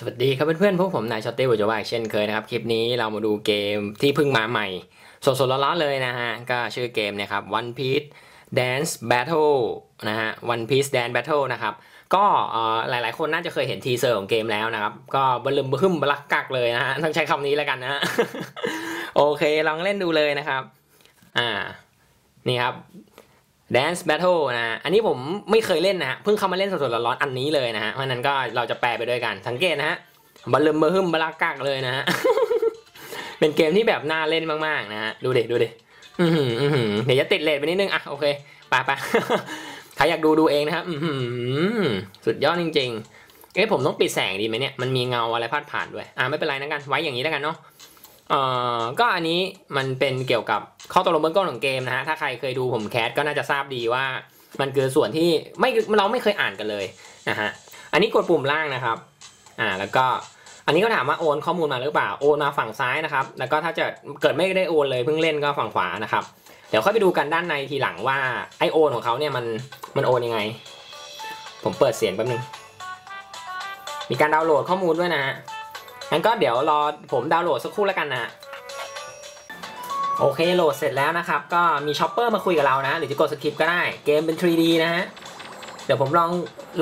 สวัสดีครับเพื่อนๆพวกผมนายช็อตเต้บุจวาเช่นเคยนะครับ คลิปนี้เรามาดูเกมที่เพิ่งมาใหม่ สดๆร้อนๆเลยนะฮะ ก็ชื่อเกมนะครับ One Piece Dance Battle นะฮะ One Piece Dance Battle นะครับ ก็หลายๆคนน่าจะเคยเห็นทีเซอร์ของเกมแล้วนะครับ ก็บลึมบึ้มบลักกักเลยนะฮะ ต้องใช้คำนี้แล้วกันนะฮะ โอเค ลองเล่นดูเลยนะครับ อ่า นี่ครับ Dance Battle นะ อันนี้ผมไม่เคยเล่นนะฮะเพิ่งเข้ามาเล่นสดๆร้อนๆอันนี้เลยนะฮะ เพราะนั้นก็เราจะแปลไปด้วยกัน สังเกตนะฮะบอลลมเบอร์ฮึมบลักกักเลยนะฮะ เป็นเกมที่แบบน่าเล่นมากๆนะฮะ ดูเด็ดูเด็อือหืออือหือเดี๋ยวจะติดเลทไปนิดนึง อะ โอเคไปไปใครอยากดูดูเองนะครับสุดยอดจริง ๆ เอ๊ะผมต้องปิดแสงดีไหมเนี่ย มันมีเงาอะไรพาดผ่านด้วย อ่าไม่เป็นไรนะกัน ไว้อย่างนี้แล้วกันเนาะ เอ่อก็อันนี้มันเป็นเกี่ยวกับข้อตกลงเบื้องต้นของเกมนะฮะถ้าใครเคยดูผมแคสก็น่าจะทราบดีว่า มันคือส่วนที่ไม่เราไม่เคยอ่านกันเลยนะฮะอันนี้กดปุ่มล่างนะครับอ่าแล้วก็อันนี้ก็ถามว่าโอนข้อมูลมาหรือเปล่าโอนมาฝั่งซ้ายนะครับ แล้วก็ถ้าจะเกิดไม่ได้โอนเลยเพิ่งเล่นก็ฝั่งขวานะครับ เดี๋ยวค่อยไปดูกันด้านในทีหลังว่าไอโอนของเขาเนี่ยมันมันโอนยังไง ผมเปิดเสียงแป๊บนึงมีการดาวน์โหลดข้อมูลด้วยนะฮะ งั้นก็เดี๋ยวรอผมดาวน์โหลดสักครู่แล้วกันนะโอเคโหลดเสร็จแล้วนะครับ ก็มีช็อปเปอร์มาคุยกับเรานะ หรือจะกดสคริปก็ได้ เกมเป็น 3D นะฮะ เดี๋ยวผมลอง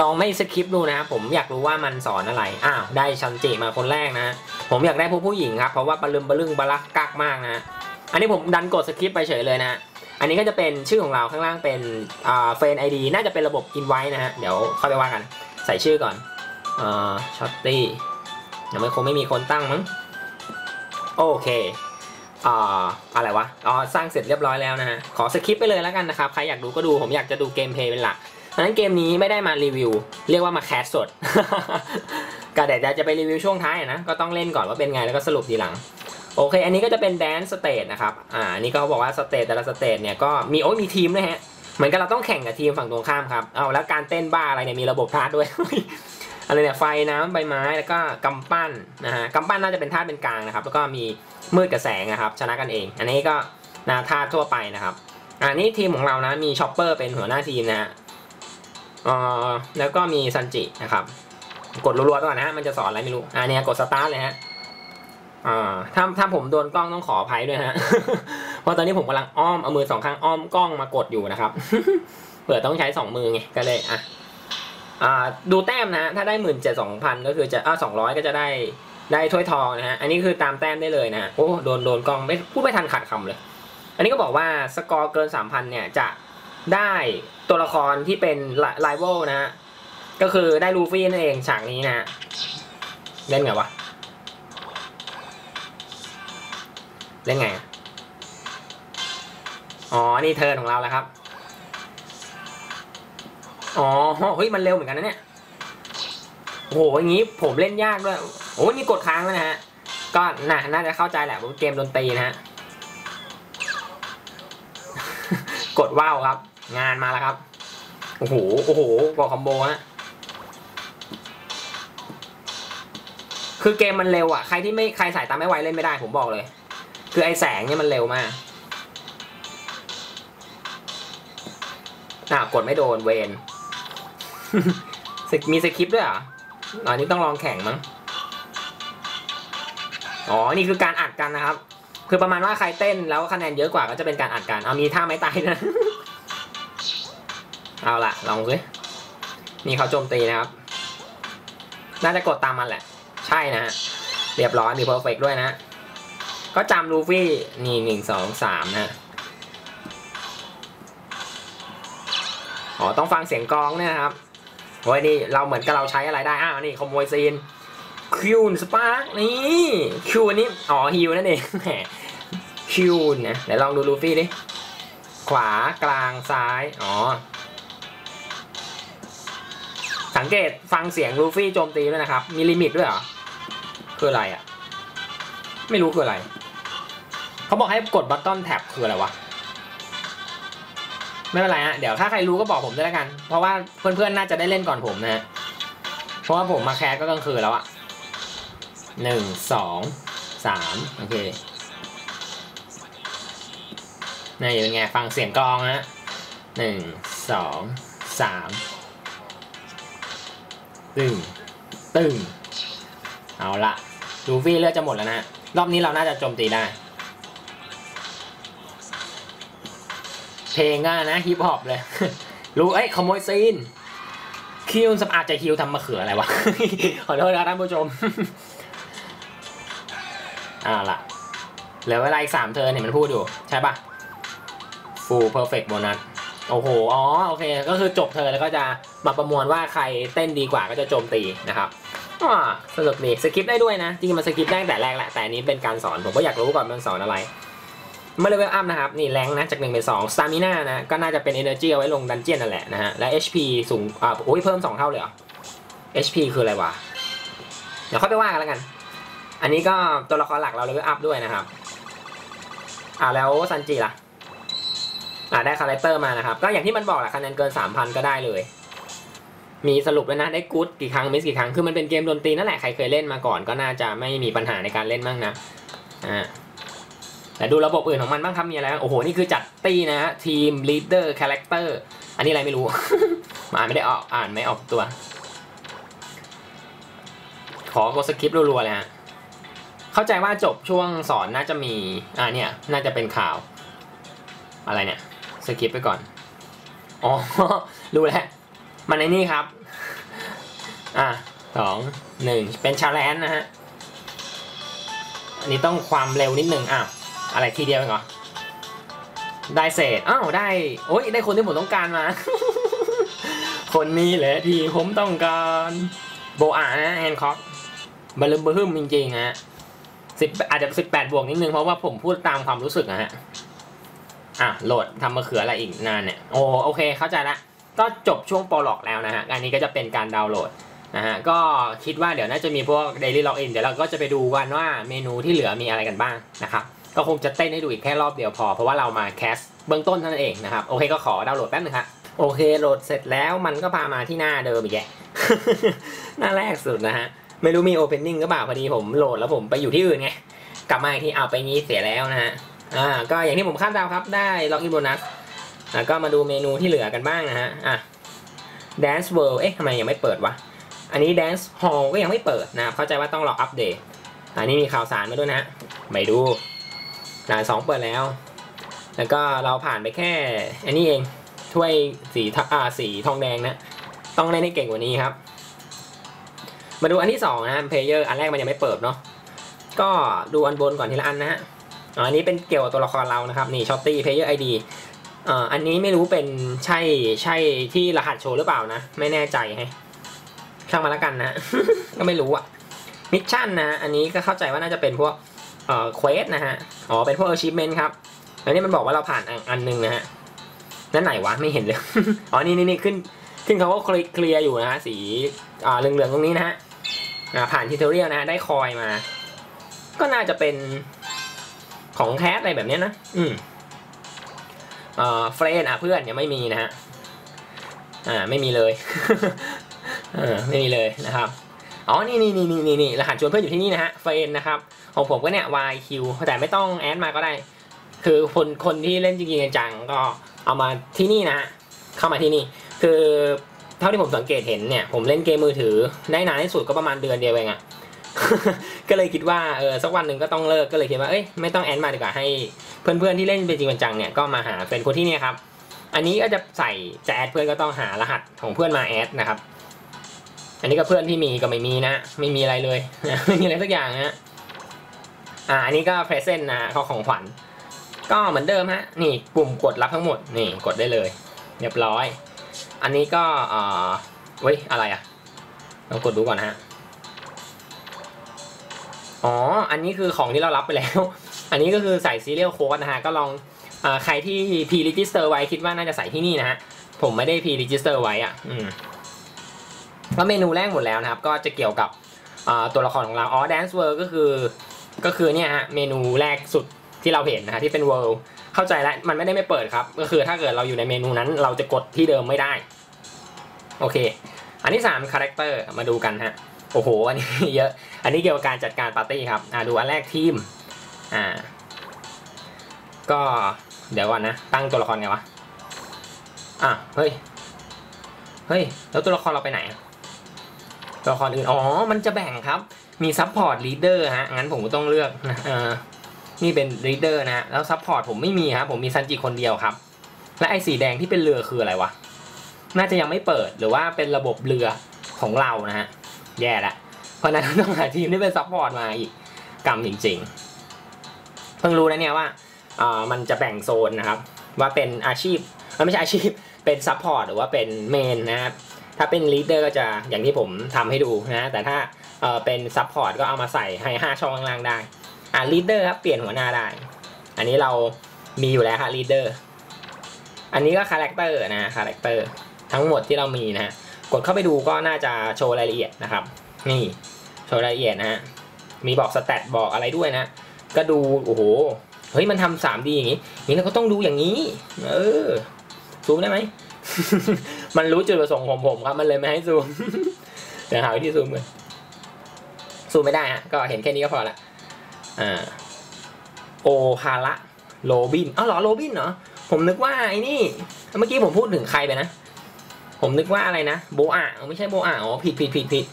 ลองไม่สคริปดูนะ ผมอยากรู้ว่ามันสอนอะไร อ้าว ได้ชันจิมาคนแรกนะ ผมอยากได้ผู้ผู้หญิงครับ เพราะว่าปลึมปลึงบลักกักมากนะ อันนี้ผมดันกดสคริปไปเฉยเลยนะ อันนี้ก็จะเป็นชื่อของเราข้างล่างเป็นอ่าเฟนไอดีน่าจะเป็นระบบกินไว้นะฮะ เดี๋ยวเข้าไปว่ากัน ใส่ชื่อก่อนอ่าช็อตตี้ ยังไม่คงไม่มีคนตั้งมั้ง โอเคอ่าอะไรวะ อ๋อ สร้างเสร็จเรียบร้อยแล้วนะฮะ ขอสคริปไปเลยแล้วกันนะครับ ใครอยากดูก็ดู ผมอยากจะดูเกมเพลย์เป็นหลักดังนั้นเกมนี้ไม่ได้มารีวิว เรียกว่ามาแคสสดก็เดี๋ยวจะไปรีวิวช่วงท้ายนะ ก็ต้องเล่นก่อนว่าเป็นไงแล้วก็สรุปทีหลัง โอเค อันนี้ก็จะเป็นแดนสเตทนะครับ อ่า นี่ก็บอกว่าสเตทแต่ละสเตทเนี่ยก็มีโอ้ยมีทีมด้วยฮะ เหมือนกับเราต้องแข่งกับทีมฝั่งตรงข้ามครับ เอาแล้วการเต้นบ้าอะไรเนี่ยมีระบบธาตุด้วย อะไรเนี่ยไฟน้ำใบไม้แล้วก็กำปั้นนะฮะกำปั้นน่าจะเป็นธาตุเป็นกลางนะครับ แล้วก็มีมืดกับแสงนะครับ ชนะกันเอง อันนี้ก็นาธาตุทั่วไปนะครับอันนี้ทีมของเรานะมีชอปเปอร์เป็นหัวหน้าทีมนะฮะอ่อแล้วก็มีซันจินะครับ กดรัวๆก่อนนะฮะมันจะสอนอะไรไม่รู้อันนี้กดสตาร์ทเลยฮะอ่าถ้าถ้าผมโดนกล้องต้องขออภัยด้วยฮะเพราะตอนนี้ผมกำลังอ้อมเอามือสองข้างอ้อมกล้องมากดอยู่นะครับเผื่อต้องใช้สองมือไงก็เลยอะ ดูแต้มนะ ถ้าได้หมื่นเจ็ดสองพันก็คือจะอ่าสองร้อยก็จะได้ได้ถ้วยทองนะฮะ อันนี้คือตามแต้มได้เลยนะโอ้โดนโดนกล้องไม่พูดไม่ทันขาดคำเลย อันนี้ก็บอกว่าสกอร์เกินสามพันเนี่ยจะได้ตัวละครที่เป็นไลเวลนะฮะ ก็คือได้ลูฟี่นั่นเองฉากนี้นะฮะเล่นไงวะ เล่นไง อ๋อ นี่เทิร์นของเราแล้วครับ อ๋อเฮ้ยมันเร็วเหมือนกันนะเนี่ยโอ้โหอย่างนี้ผมเล่นยากด้วยโอ้นี่กดค้างแล้วนะฮะก็น่าน่าจะเข้าใจแหละว่าเกมดนตรีนะฮะกดว้าวครับ งานมาแล้วครับโอ้โหโอ้โหกดคอมโบฮะคือเกมมันเร็วอะใครที่ไม่ใครสายตาไม่ไวเล่นไม่ได้ผมบอกเลย คือไอแสงเนี่ยมันเร็วมากอะกดไม่โดนเวน มีสคริปต์ด้วยเหรออันนี้ต้องลองแข่งมั้ง อ๋อ นี่คือการอัดกันนะครับ คือประมาณว่าใครเต้นแล้วคะแนนเยอะกว่าก็จะเป็นการอัดกัน เอามีท่าไม้ตายนะ เอาละลองสินี่เขาโจมตีนะครับ น่าจะกดตามมันแหละ ใช่นะฮะ เรียบร้อยมีเพอร์เฟกด้วยนะ ก็จำลูฟี่นี่หนึ่งสองสามนะอ๋อ ต้องฟังเสียงกองเนี่ยครับ โอ้ยนี่เราเหมือนกับเราใช้อะไรได้ อ้าวนี่ขโมยซีนคิวสปาร์กนี่คิวอันนี้อ๋อฮิวนั่นเองแหมคิวนะเดี๋ยวลองดูลูฟี่ดิขวากลางซ้าย อ๋อ สังเกตฟังเสียงลูฟี่โจมตีด้วยนะครับ มีลิมิตด้วยเหรอ คืออะไรอะ ไม่รู้คืออะไร เขาบอกให้กดบัตตอนแท็บคืออะไรวะ ไม่เป็นไรฮะเดี๋ยวถ้าใครรู้ก็บอกผมด้วยแล้วกัน เพราะว่าเพื่อนๆน่าจะได้เล่นก่อนผมนะฮะเพราะว่าผมมาแคสก็กลางคืนแล้วอะหนึ่งสองสามโอเคนี่เป็นไงฟังเสียงกลองนะหนึ่งสองสามตึงตึงเอาละลูฟี่เลือดจะหมดแล้วนะรอบนี้เราน่าจะโจมตีได้ เพลงอะนะฮิปฮอปเลย รู้เอ้ยขโมยซีนคิวสอาจจะคิวทำมะเขืออะไรวะ ขอโทษนะท่านผู้ชมอ่าล่ะเหลือเวลาอีกสามเทิร์นเห็นมันพูดอยู่ ใช่ปะ full perfect bonus โอ้โห อ๋อ โอเค ก็คือจบเธอแล้วก็จะมาประมวลว่าใครเต้นดีกว่าก็จะโจมตีนะครับอ่าสนุกดีสกิปได้ด้วยนะ จริงมันสกิปได้แต่แรกแหละ แต่นี้เป็นการสอน ผมก็อยากรู้ก่อนมันสอนอะไร เมื่อเลเวลอัพนะครับนี่แรงนะจาก1เป็น2 stamina นะก็น่าจะเป็น energy เอาไว้ลงดันเจียนนั่นแหละนะฮะและ HP สูงอ่าโอ้ยเพิ่ม 2 เท่าเลยเหรอ HP คืออะไรวะ เดี๋ยวค่อยไปว่ากันแล้วกัน อันนี้ก็ตัวละครหลักเราเลเวลอัพด้วยนะครับอ่าแล้วซันจิล่ะอ่าได้คาแรคเตอร์มานะครับ ก็อย่างที่มันบอกแหละคะแนนเกิน 3,000 ก็ได้เลย มีสรุปแล้วนะได้กู๊ดกี่ครั้งมิสกี่ครั้งคือมันเป็นเกมดนตรีนั่นแหละใครเคยเล่นมาก่อนก็น่าจะไม่มีปัญหาในการเล่นบ้างนะอ่า แต่ดูระบบอื่นของมันบ้างครับมีอะไรบ้างโอ้โห นี่คือจัดตีนะฮะทีมลีดเดอร์คาแรคเตอร์อันนี้อะไรไม่รู้อ่านไม่ได้ออกอ่านไม่ออกตัว ขอกดสคริปต์รัวๆเลยฮะเข้าใจว่าจบช่วงสอนน่าจะมี อ่าเนี่ย น่าจะเป็นข่าว อะไรเนี่ยสคริปต์ไปก่อนอ๋อรู้แล้วมันในนี่ครับ อะสองหนึ่งเป็นชาแลนนะฮะอันนี้ต้องความเร็วนิดหนึ่งอ้าว อะไรทีเดียวเองเหรอ ได้เศษอ้าวได้ โอ้ยได้คนที่ผมต้องการมา คนนี้แหละที่ผมต้องการโบอานะแฮนคอกบลึมบลึมจริงๆฮะสิบอาจจะสิบแปดบวกนิดนึงเพราะว่าผมพูดตามความรู้สึกนะฮะ อะโหลดทำมะเขืออะไรอีกนานเนี่ยโอ้โอเคเข้าใจละก็จบช่วงโปรล็อกแล้วนะฮะอันนี้ก็จะเป็นการดาวน์โหลดนะฮะก็คิดว่าเดี๋ยวน่าจะมีพวก daily login เดี๋ยวเราก็จะไปดูกันว่าเมนูที่เหลือมีอะไรกันบ้างนะครับ ก็คงจะเต้นให้ดูอีกแค่รอบเดียวพอ เพราะว่าเรามาแคสเบื้องต้นเท่านั้นเองนะครับ โอเคก็ขอดาวน์โหลดแป๊บนึงครับโอเคโหลดเสร็จแล้วมันก็พามาที่หน้าเดิมอีกแกหน้าแรกสุดนะฮะ ไม่รู้มี opening ก็เปล่าพอดีผมโหลดแล้วผมไปอยู่ที่อื่นไง กลับมาอีกทีเอาไปงี้เสียแล้วนะฮะ อ่า ก็อย่างที่ผมคาดเดาครับได้ล็อกอินโบนัสแล้วก็มาดูเมนูที่เหลือกันบ้างนะฮะ อะ Dance World เอ๊ะทำไมยังไม่เปิดวะ อันนี้ Dance Hall ก็ยังไม่เปิดนะครับเข้าใจว่าต้องรออัปเดต อันนี้มีข่าวสารมาด้วยนะฮะไปดู ด่านสองเปิดแล้ว แล้วก็เราผ่านไปแค่อันนี้เองถ้วยสีทอ่าสีทองแดงนะ ต้องเล่นให้เก่งกว่านี้ครับ มาดูอันที่สองนะเพลเยอร์อันแรกมันยังไม่เปิดเนาะก็ดูอันบนก่อนทีละอันนะฮะอันนี้เป็นเกี่ยวกับตัวละครเรานะครับนี่ช็อตตี้เพย์เยอร์ไอดีอันนี้ไม่รู้เป็นใช่ใช่ที่รหัสโชว์หรือเปล่านะ ไม่แน่ใจให้ช่างมาแล้วกันนะ ก็ไม่รู้อะมิชชั่นนะ อันนี้ก็เข้าใจว่าน่าจะเป็นพวก เอ่อเควสนะฮะ อ๋อ เป็นพวก achievement ครับ อันนี้มันบอกว่าเราผ่านอันนึงนะฮะ นั่นไหนวะ ไม่เห็นเลย อ๋อ นี่นี่นี่ขึ้น ขึ้นเขาก็เคลียร์อยู่นะฮะ สี อ่า เหลืองๆ ตรงนี้นะฮะ อ่า ผ่านทิวทอเรียลนะฮะ ได้คอยมา ก็น่าจะเป็นของแคสอะไรแบบนี้นะ อืมเอ่อเฟรนอะเพื่อนยังไม่มีนะฮะ อ่า ไม่มีเลยเออไม่มีเลยนะครับ อ๋อ นี่นี่นี่นี่นี่รหัสชวนเพื่อนอยู่ที่นี่นะฮะเฟรนนะครับของผมก็เนี่ย YQ แต่ไม่ต้องแอดมาก็ได้ คือคนคนที่เล่นจริงๆจังก็เอามาที่นี่นะฮะเข้ามาที่นี่ คือเท่าที่ผมสังเกตเห็นเนี่ย ผมเล่นเกมมือถือได้นานที่สุดก็ประมาณเดือนเดียวเองอะก็เลยคิดว่าเออสักวันหนึ่งก็ต้องเลิกก็เลยคิดว่าเอ้ยไม่ต้องแอดมาดีกว่าให้เพื่อนๆที่เล่นเป็นจริงเป็นจังเนี่ยก็มาหาเป็นคนที่นี่ครับ อันนี้ก็จะใส่จะแอดเพื่อนก็ต้องหารหัสของเพื่อนมาแอดนะครับ อันนี้ก็เพื่อนที่มีก็ไม่มีนะ ไม่มีอะไรเลยไม่มีอะไรสักอย่างนะอ่าอันนี้ก็เพรสเซนต์นะเขาของขวัญก็เหมือนเดิมฮะนี่ปุ่มกดรับทั้งหมดนี่กดได้เลย เรียบร้อย อันนี้ก็เอ่อเว้ยอะไรอะลองกดดูก่อนฮะอ๋อ อันนี้คือของที่เรารับไปแล้ว อันนี้ก็คือใส่ serial code นะฮะ ก็ลองอใครที่ p register ไว้คิดว่าน่าจะใส่ที่นี่นะฮะ ผมไม่ได้ p register ไว้อะ อืม ก็เมนูแรกหมดแล้วนะครับ ก็จะเกี่ยวกับตัวละครของเราอ๋อ dance world ก็คือก็คือเนี่ยฮะเมนูแรกสุดที่เราเห็นนะฮะที่เป็น world เข้าใจแล้วมันไม่ได้ไม่เปิดครับ ก็คือถ้าเกิดเราอยู่ในเมนูนั้นเราจะกดที่เดิมไม่ได้ โอเค อันที่3 character มาดูกันฮะโอ้โหอันนี้เยอะอันนี้เกี่ยวกับการจัดการปาร์ตี้ครับอ่าดูอันแรกทีมอ่าก็เดี๋ยวก่อนนะ ตั้งตัวละครไงวะอะเฮ้ยเฮ้ยแล้วตัวละครเราไปไหนอะ ตัวละครอื่นอ๋อ มันจะแบ่งครับ มีซัพพอร์ตลีดเดอร์ฮะ งั้นผมก็ต้องเลือกนะเออนี่เป็นลีดเดอร์นะแล้วซัพพอร์ตผมไม่มีครับ ผมมีซันจิคนเดียวครับ และไอ้สีแดงที่เป็นเรือคืออะไรวะ น่าจะยังไม่เปิดหรือว่าเป็นระบบเรือของเรานะฮะ แย่ละ เพราะนั้นต้องหาทีมที่เป็นซัพพอร์ตมาอีกกรรมจริง ๆ เพิ่งรู้นะเนี่ยว่าอ่ามันจะแบ่งโซนนะครับ ว่าเป็นอาชีพไม่ใช่อาชีพ เป็นซัพพอร์ตหรือว่าเป็นเมนนะครับ ถ้าเป็นลีดเดอร์ก็จะอย่างที่ผมทำให้ดูนะแต่ถ้าเเป็นซัพพอร์ตก็เอามาใส่ให้ 5 ช่องข้างล่างได้อ่าลีดเดอร์ครับเปลี่ยนหัวหน้าได้ อันนี้เรามีอยู่แล้วครับลีดเดอร์อันนี้ก็คาแรคเตอร์นะคาแรคเตอร์ทั้งหมดที่เรามีนะกดเข้าไปดูก็น่าจะโชว์รายละเอียดนะครับ นี่โชว์รายละเอียดนะฮะมีบอกสแตทบอกอะไรด้วยนะ ก็ดูโอ้โหเฮ้ยมันทำสามดีอย่างนี้นี่เราก็ต้องดูอย่างนี้ เออซูมได้ไหม มันรู้จุดประสงค์ของผมครับ มันเลยไม่ให้ซูมเดี๋ยวหาวิธีซูมกันซูมไม่ได้ฮะ ก็เห็นแค่นี้ก็พอละอ่าโอฮาระโรบินอ้าวเหรอโรบินเหรอ ผมนึกว่าไอ้นี่ เมื่อกี้ผมพูดถึงใครไปนะ ผมนึกว่าอะไรนะโบอาไม่ใช่โบอาอ๋อผิดผิดผิดผิด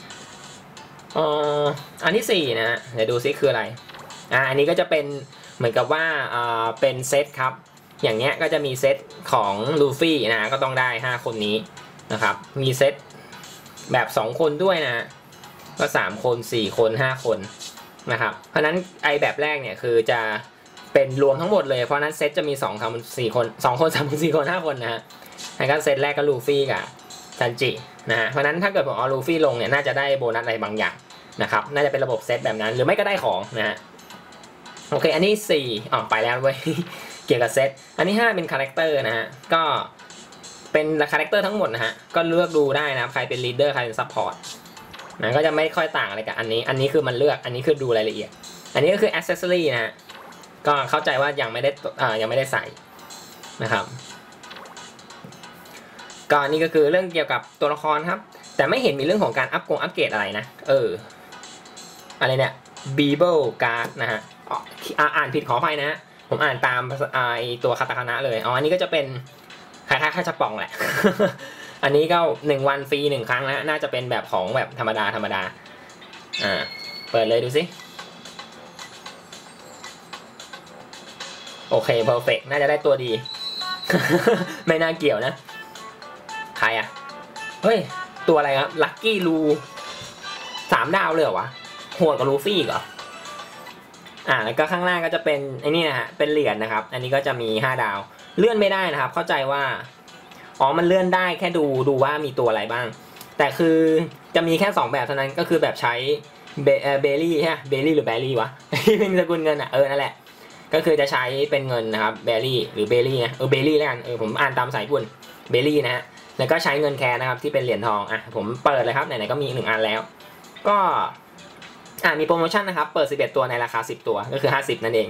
อ่ออันที่สี่นะเดี๋ยวดูซิคืออะไร อ่า อันนี้ก็จะเป็นเหมือนกับว่า อ่า เป็นเซตครับ อย่างเงี้ยก็จะมีเซตของลูฟี่นะก็ต้องได้ 5 คนนี้นะครับ มีเซตแบบ 2 คนด้วยนะ ก็ 3 คน 4 คน 5 คนนะครับ เพราะนั้นไอแบบแรกเนี่ยคือจะเป็นรวมทั้งหมดเลย เพราะนั้นเซตจะมี2คำ4คน2คน3คน4คน 5 คนนะฮะแล้วก็เซตแรกก็ลูฟี่กับซันจินะฮะเพราะฉะนั้นถ้าเกิดผมเอาลูฟี่ลงเนี่ยน่าจะได้โบนัสอะไรบางอย่างนะครับน่าจะเป็นระบบเซตแบบนั้นหรือไม่ก็ได้ของนะฮะโอเคอันนี้4อ๋อไปแล้วเว้ย เกี่ยวกับเซต อันนี้5เป็นคาแรคเตอร์นะฮะ ก็เป็นคาแรคเตอร์ทั้งหมดนะฮะ ก็เลือกดูได้นะครับ ใครเป็นลีดเดอร์ใครเป็นซัพพอร์ตนะก็จะไม่ค่อยต่างอะไรกับอันนี้ อันนี้คือมันเลือก อันนี้คือดูรายละเอียด อันนี้ก็คือ accessory นะฮะ ก็เข้าใจว่ายังไม่ได้อ่ายังไม่ได้ใส่นะครับก็นี่ก็คือเรื่องเกี่ยวกับตัวละครครับ แต่ไม่เห็นมีเรื่องของการอัพกงอัปเกรดอะไรนะ เออ อะไรเนี่ย Beeble Card นะฮะอ๋ออ่านผิดขออภัยนะฮะ ผมอ่านตามไอตัวคาตาคานะเลย อ๋อ อันนี้ก็จะเป็นคล้ายๆข้าจะปองแหละ อันนี้ก็หนึ่งวันฟรีหนึ่งครั้งนะ น่าจะเป็นแบบของแบบธรรมดาธรรมดา อ่า เปิดเลยดูสิโอเคเพอร์เฟกน่าจะได้ตัวดี ไม่น่าเกี่ยวนะ ใครอะเฮ้ย ตัวอะไรครับ ลัคกี้ลูสามดาวเลยเหรอวะโหดกว่าลูฟี่อีกเหรอ อ่าแล้วก็ข้างล่างก็จะเป็นไอ้นี่นะฮะเป็นเหรียญนะครับ อันนี้ก็จะมี 5 ดาว เลื่อนไม่ได้นะครับ เข้าใจว่าอ๋อมันเลื่อนได้แค่ดูดูว่ามีตัวอะไรบ้าง แต่คือจะมีแค่ 2 แบบเท่านั้นก็คือแบบใช้เบลลี่ใช่ไหมเบลลี่หรือแบลลี่วะที่เป็นสกุลเงินอะเออนั่นแหละก็คือจะใช้เป็นเงินนะครับเบลลี่หรือเบลลี่นะเออเบลลี่แล้วกันเออผมอ่านตามสายกุลเบลลี่นะฮะแล้วก็ใช้เงินแคร์นะครับที่เป็นเหรียญทองอะผมเปิดเลยครับไหนๆก็มีหนึ่งอันแล้ว ก็ อ่ามีโปรโมชั่นนะครับ เปิด 11 ตัวในราคา 10 ตัวก็คือ 50 นั่นเอง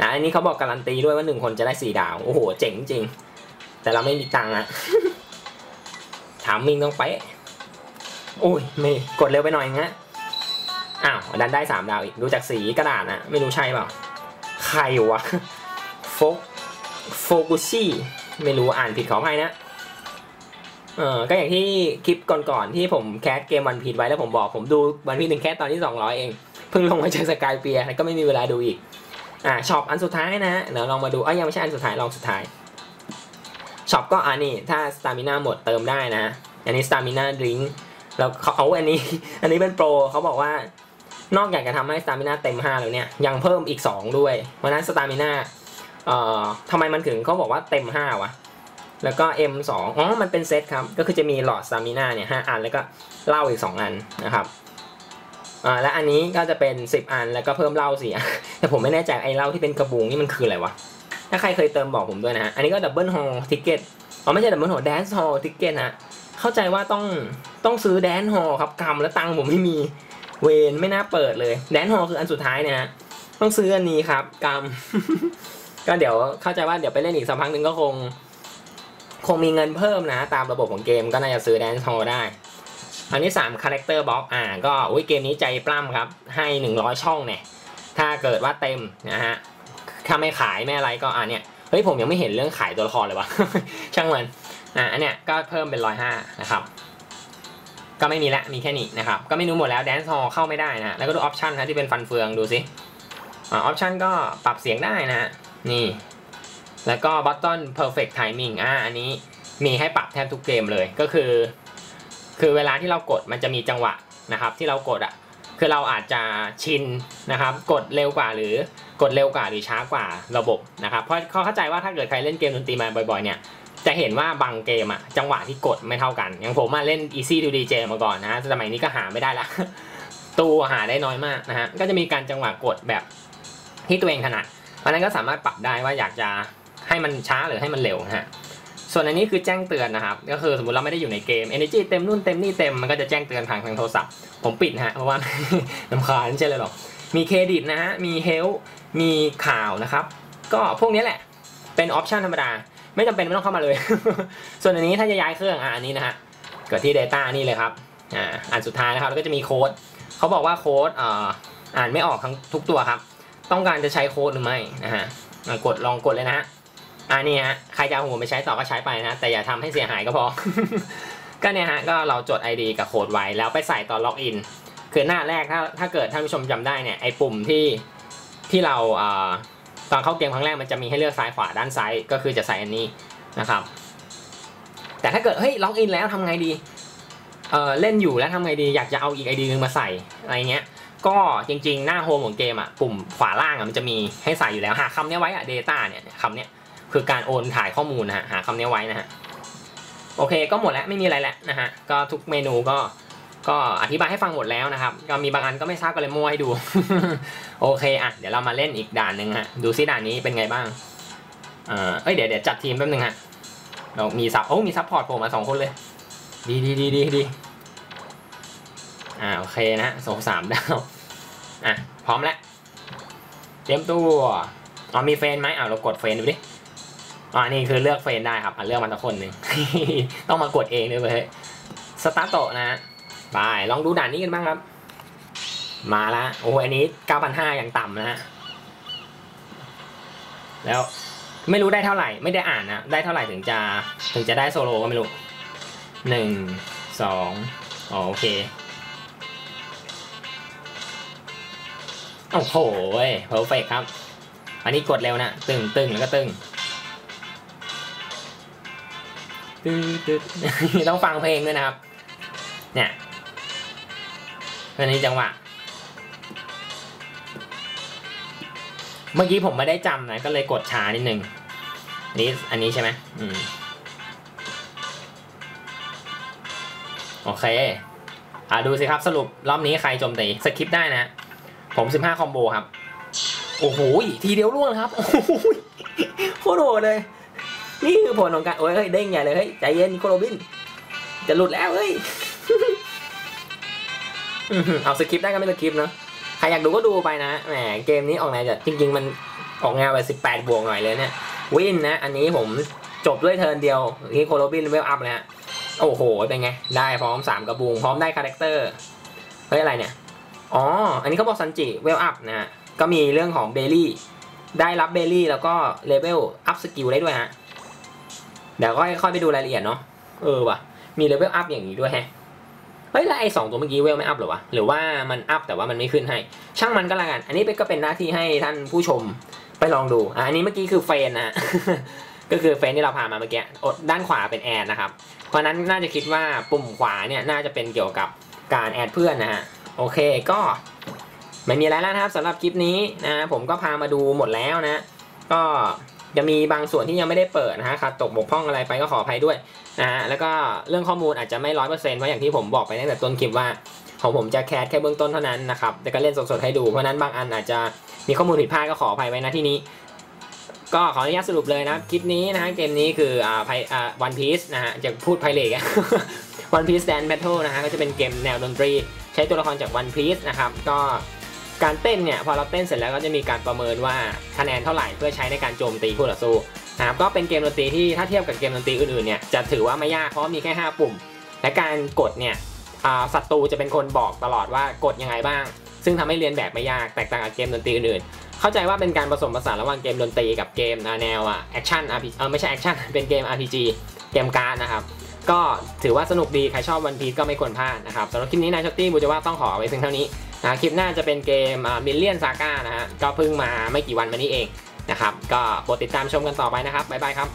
นะอันนี้เขาบอกการันตีด้วยว่า 1 คนจะได้ 4 ดาว โอ้โห เจ๋งจริง แต่เราไม่มีตังค์อะถามมิงต้องไปโอ้ยไม่กดเร็วไปหน่อยนะอ้าวดันได้ 3 ดาวอีกดูจากสีกระดาษนะไม่รู้ใช่เปล่า ใครวะโฟกโฟกุชี่ไม่รู้อ่านผิดขออภัยนะ เออก็อย่างที่คลิปก่อนๆที่ผมแคสเกมวันพีดไว้แล้วผมบอกผมดูวันพีดหนึ่งแคสตอนที่200เองเพิ่งลงมาจากสกายเปียก็ไม่มีเวลาดูอีกอ่าช็อปอันสุดท้ายนะเดี๋ยวลองมาดูอ้ยยังไม่ใช่อันสุดท้ายลองสุดท้ายช็อปก็อันนี้ถ้าสตามิน่าหมดเติมได้นะ อันนี้สตามิน่าดริงแล้วเขาเอาอันนี้ อันนี้เป็นโปรเขาบอกว่านอกจากจะทำให้สตามิน่าเต็ม5แล้วเนี่ยยังเพิ่มอีก 2 ด้วยเพราะนั้นสตามิน่าเอ่อทำไมมันถึงเขาบอกว่าเต็ม5วะ แล้วก็ M2 อ๋อ มันเป็นเซตครับ ก็คือจะมีหลอดสตามิน่าเนี่ยห้าอัน แล้วก็เหล้าอีก 2 อันนะครับอ่าและอันนี้ก็จะเป็น 10 อัน แล้วก็เพิ่มเหล้าสี่อันแต่ผมไม่แน่ใจไอ้เหล้าที่เป็นกระบุงนี่มันคืออะไรวะ ถ้าใครเคยเติมบอกผมด้วยนะฮะ อันนี้ก็ดับเบิลฮอลทิเก็ตอ๋อ ไม่ใช่ดับเบิลฮอลแดนซ์ฮอลทิเก็ตนะเข้าใจว่าต้องต้องซื้อแดนฮอลครับกำแล้วตังค์ผมไม่มี เวนไม่น่าเปิดเลย แดนฮอลคืออันสุดท้ายเนี่ยฮะ ต้องซื้ออันนี้ครับกำก็เดี๋ยวเข้าใจว่าเดี๋ยวไปเล่นอีกสักพักหนึ่งก็คง คงมีเงินเพิ่มนะ ตามระบบของเกมก็น่าจะซื้อแดนซ์ฮอลได้ อันนี้3 Character Box อ่าก็อุ้ยเกมนี้ใจปล้ำครับ ให้ 100 ช่องเนี่ย ถ้าเกิดว่าเต็มนะฮะ ถ้าไม่ขายไม่อะไรก็อ่าเนี่ย เฮ้ยผมยังไม่เห็นเรื่องขายตัวละครเลยวะช่างมันอ่าอันเนี้ยก็เพิ่มเป็น 105 นะครับ ก็ไม่มีละมีแค่นี้นะครับ ก็เมนูหมดแล้วแดนซ์ฮอลเข้าไม่ได้นะ แล้วก็ดูออปชันนะที่เป็นฟันเฟืองดูสิออปชันก็ปรับเสียงได้นะนี่ แล้วก็ button perfect timing อ่าอันนี้มีให้ปรับแทบทุกเกมเลยก็คือ คือเวลาที่เรากดมันจะมีจังหวะนะครับ ที่เรากดอะคือเราอาจจะชินนะครับ กดเร็วกว่าหรือกดเร็วกว่าหรือช้ากว่าระบบนะครับ เพราะเขาเข้าใจว่าถ้าเกิดใครเล่นเกมดนตรีมาบ่อยๆเนี่ยจะเห็นว่าบางเกมอะจังหวะที่กดไม่เท่ากัน อย่างผมมาเล่น Easy to DJ มาก่อนนะสมัยนี้ก็หาไม่ได้ละตู้หาได้น้อยมากนะฮะก็จะมีการจังหวะกดแบบที่ตัวเองถนัดเพราะนั้นก็สามารถปรับได้ว่าอยากจะ ให้มันช้าหรือให้มันเร็วฮะส่วนอันนี้คือแจ้งเตือนนะครับ ก็คือสมมติเราไม่ได้อยู่ในเกม Energy เต็มนู่นเต็มนี่เต็มมันก็จะแจ้งเตือนผ่านทางโทรศัพท์ ผมปิดฮะเพราะว่าลำคาญไม่ใช่เลยหรอกมีเครดิตนะฮะมีเฮลมีข่าวนะครับ ก็พวกนี้แหละเป็นออปชันธรรมดา ไม่จำเป็นไม่ต้องเข้ามาเลย ส่วนอันนี้ถ้าจะย้ายเครื่องอะอันนี้นะฮะเกิดที่ Data นี่เลยครับอ่าอันสุดท้ายนะครับแล้วก็จะมีโค้ดเขาบอกว่าโค้ดอ่าอ่านไม่ออกทั้งทุกตัวครับ ต้องการจะใช้โค้ดหรือไม่นะฮะอะกดลองกดเลยนะฮะ อ่านี่ฮะใครจะเอาหัวไปใช้ต่อก็ใช้ไปนะแต่อย่าทำให้เสียหายก็พอ ก็เนี่ยฮะก็เราจด ID กับโค้ดไว้แล้วไปใส่ตอนล็อกอินคือหน้าแรกถ้าถ้าเกิดท่านผู้ชมจำได้เนี่ยไอ้ปุ่มที่ที่เราอ่าตอนเข้าเกมครั้งแรกมันจะมีให้เลือกซ้ายขวาด้านซ้ายก็คือจะใส่อันนี้นะครับ แต่ถ้าเกิดเฮ้ยล็อกอินแล้วทำไงดีเออเล่นอยู่แล้วทำไงดีอยากจะเอาอีก ID นึงมาใส่อะไรเงี้ยก็จริงๆ หน้าโฮมของเกมอะปุ่มขวาล่างอะมันจะมีให้ใส่อยู่แล้วหาคำนี้ไว้อะ Data เนี่ยคำเนี้ย คือการโอนถ่ายข้อมูลนะฮะหาคำนี้ไว้นะฮะโอเคก็หมดแล้วไม่มีอะไรแล้วนะฮะก็ทุกเมนูก็ก็อธิบายให้ฟังหมดแล้วนะครับ ก็มีบางอันก็ไม่ทราบก็เลยมั่วให้ดู โอเคอะเดี๋ยวเรามาเล่นอีกด่านหนึ่งฮะดูซิด่านนี้เป็นไงบ้างเออเอ้ยเดี๋ยวเดี๋ยวจัดทีมแป๊บนึงฮะเรามีซับโอ้มีซับพอร์ตผมมาสองคนเลย ดีดีดีดีดีอ่าโอเคนะส่งสามดาวอะพร้อมแล้วเตรียมตัวอ๋อมีเฟนไหมอ่าเรากดเฟนดูดิ อ๋อนี่คือเลือกเฟรนได้ครับอะเลือกมาสักคนหนึ่ง ต้องมากดเองด้วยเว้ยสตาร์โตนะฮะไปลองดูด่านนี้กันบ้างครับ มาละโอ้อันนี้9,500อย่างต่ำนะฮะแล้วไม่รู้ได้เท่าไหร่ไม่ได้อ่านนะได้เท่าไหร่ถึงจะถึงจะได้โซโลก็ไม่รู้หนึ่งสองอ๋อโอเคโอ้โหเพอร์เฟกครับ อันนี้กดเร็วนะตึงตึงแล้วก็ตึง ตึ๊ดตึ๊ดต้องฟังเพลงด้วยนะครับ เนี่ยอันนี้จังหวะ เมื่อกี้ผมไม่ได้จำนะ ก็เลยกดช้านิดนึงนนี้อันนี้ใช่ไหมอืมโอเค อ่าดูสิครับสรุปรอบนี้ใครโจมตีสคิปได้นะ ผม 15 คอมโบครับ โอ้โห ทีเดียวร่วงครับ โอ้โหโคตรโหดเลย นี่คือผลของการโอ้ยเฮ้ยเด้งใหญ่เลยเฮ้ยใจเย็นโคโรบิน จะหลุดแล้วเฮ้ยเอาสคริปต์ได้ก็ไม่สคริปต์เนอะใครอยากดูก็ดูไปนะแหมเกมนี้ออกแนวจะจริง ๆ มันออกแนวไปสิบแปดบวกหน่อยเลยเนี่ย วินนะ อันนี้ผมจบด้วยเทิร์นเดียวที่โคโรบินเวลอัพเลยฮะโอ้โห เป็นไง ได้พร้อมสามกระบุง พร้อมได้คาแรคเตอร์เฮ้ยอะไรเนี่ย อ๋อ อันนี้เขาบอกซันจิเวลอัพนะฮะก็มีเรื่องของเบลลี่ได้รับเบลลี่แล้วก็เลเวลอัพสกิลได้ด้วยฮะ เดี๋ยวค่อยค่อยไปดูรายละเอียดเนาะเออว่ะมีเลเวลอัพอย่างนี้ด้วยแฮะเฮ้ยแล้วไอ้สองตัวเมื่อกี้เวลไม่อัพหรอวะหรือว่ามันอัพแต่ว่ามันไม่ขึ้นให้ ช่างมันก็แล้วกัน อันนี้ก็เป็นหน้าที่ให้ท่านผู้ชมไปลองดูอะอันนี้เมื่อกี้คือเฟนนะก็คือเฟนที่เราผ่ามาเมื่อกี้อดด้านขวาเป็นแอดนะครับ เพราะฉะนั้นน่าจะคิดว่าปุ่มขวาเนี่ยน่าจะเป็นเกี่ยวกับการแอดเพื่อนนะฮะโอเคก็ไม่มีอะไรแล้วนะครับสำหรับคลิปนี้นะผมก็พามาดูหมดแล้วนะ ก็ จะมีบางส่วนที่ยังไม่ได้เปิดนะฮะขาดตกบกพร่องอะไรไปก็ขออภัยด้วยนะฮะแล้วก็เรื่องข้อมูลอาจจะไม่ร้อยเปอร์เซ็นต์เพราะอย่างที่ผมบอกไปตั้งแต่ต้นคลิปว่าของผมจะแคสแค่เบื้องต้นเท่านั้นนะครับแต่ก็เล่นสดๆให้ดูเพราะนั้นบางอันอาจจะมีข้อมูลผิดพลาดก็ขออภัยไว้นะที่นี้ ก็ขออนุญาตสรุปเลยนะคลิปนี้นะฮะเกมนี้คืออ่าไพอ่าวันพีซนะฮะจะพูดไพเรกวันพีซแดนแบทเทิลนะฮะก็จะเป็นเกมแนวดนตรี ใช้ตัวละครจากวันพีซนะครับก็ การเต้นเนี่ยพอเราเต้นเสร็จแล้วก็จะมีการประเมินว่าคะแนนเท่าไหร่เพื่อใช้ในการโจมตีคู่ต่อสู้นะครับก็เป็นเกมดนตรีที่ถ้าเทียบกับเกมดนตรีอื่นๆเนี่ยจะถือว่าไม่ยากเพราะมีแค่ 5 ปุ่ม และการกดเนี่ยศัตรูจะเป็นคนบอกตลอดว่ากดยังไงบ้าง ซึ่งทำให้เรียนแบบไม่ยากแตกต่างกับเกมดนตรีอื่นๆ เข้าใจว่าเป็นการผสมผสานระหว่างเกมดนตรีกับเกมแนวอะแอคชั่น RPG เออไม่ใช่แอคชั่นเป็นเกม RPG เกมการ์ดนะครับก็ถือว่าสนุกดีใครชอบวันพี e ก็ไม่ควรพลาดนะครับสำหรับคลิปนี้นายช็อตตี้บูจะว่าต้องขอเอาไว้เพียงเท่านี้ นะคลิปหน้าจะเป็นเกมมิลเลียนซาก้านะฮะก็เพิ่งมาไม่กี่วันมานี้เองนะครับก็โปรดติดตามชมกันต่อไปนะครับบ๊ายบายครับ